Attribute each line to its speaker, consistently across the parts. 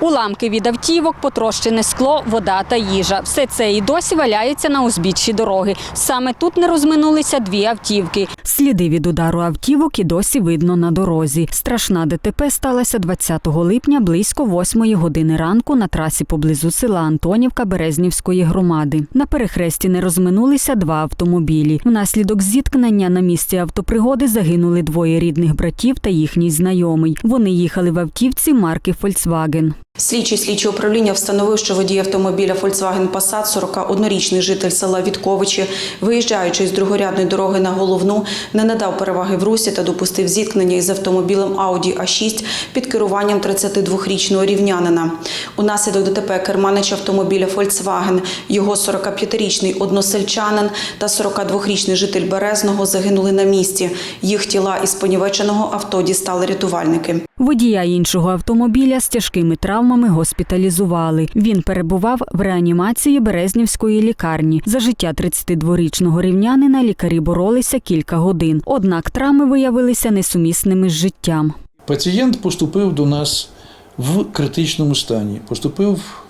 Speaker 1: Уламки від автівок, потрощене скло, вода та їжа. Все це і досі валяється на узбіччі дороги. Саме тут не розминулися дві автівки. Сліди від удару автівок і досі видно на дорозі. Страшна ДТП сталася 20 липня близько 8 години ранку на трасі поблизу села Антонівка Березнівської громади. На перехресті не розминулися два автомобілі. Внаслідок зіткнення на місці автопригоди загинули двоє рідних братів та їхній знайомий. Вони їхали в автівці марки Volkswagen.
Speaker 2: Слідчий слідчого управління встановив, що водій автомобіля Volkswagen Passat, 41-річний житель села Вітковичі, виїжджаючи з другорядної дороги на головну, не надав переваги в русі та допустив зіткнення із автомобілем Audi A6 під керуванням 32-річного рівнянина. Унаслідок ДТП керманич автомобіля Volkswagen, його 45-річний односельчанин та 42-річний житель Березного загинули на місці. Їх тіла із понівеченого авто дістали рятувальники.
Speaker 1: Водія іншого автомобіля з тяжкими травмами госпіталізували. Він перебував в реанімації Березнівської лікарні. За життя 32-річного рівнянина лікарі боролися кілька годин. Однак травми виявилися несумісними з життям.
Speaker 3: Пацієнт поступив до нас в критичному стані. Поступив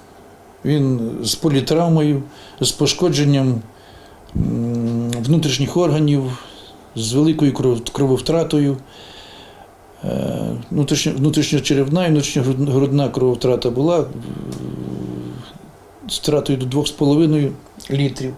Speaker 3: він з політравмою, з пошкодженням внутрішніх органів, з великою кров- крововтратою. Е, внутрішньо- Внутрішньочеревна і внутрішньогрудна крововтрата була е, з втратою до 2,5 літрів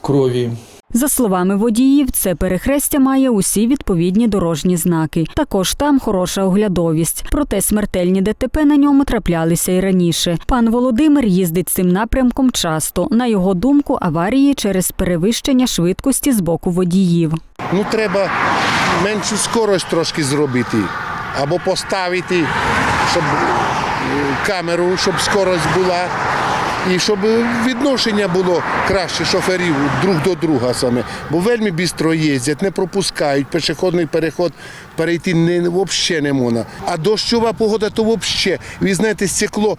Speaker 3: крові.
Speaker 1: За словами водіїв, це перехрестя має усі відповідні дорожні знаки. Також там хороша оглядовість. Проте смертельні ДТП на ньому траплялися і раніше. Пан Володимир їздить цим напрямком часто. На його думку, аварії через перевищення швидкості з боку водіїв.
Speaker 4: Ну, треба меншу скорость трошки зробити. Або поставити, щоб е, камеру, щоб скорость була. І щоб відношення було краще шоферів друг до друга саме. Бо вельми бістро їздять, не пропускають, пішохідний переход перейти не, взагалі не можна. А дощова погода то взагалі. Ви знаєте, стекло,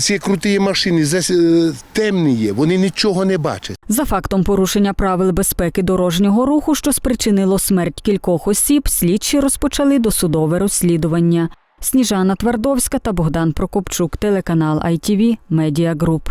Speaker 4: ці круті машини е, темні є, вони нічого не бачать.
Speaker 1: За фактом порушення правил безпеки дорожнього руху, що спричинило смерть кількох осіб, слідчі розпочали досудове розслідування. Сніжана Твардовська та Богдан Прокопчук, телеканал ITV, Медіа Груп.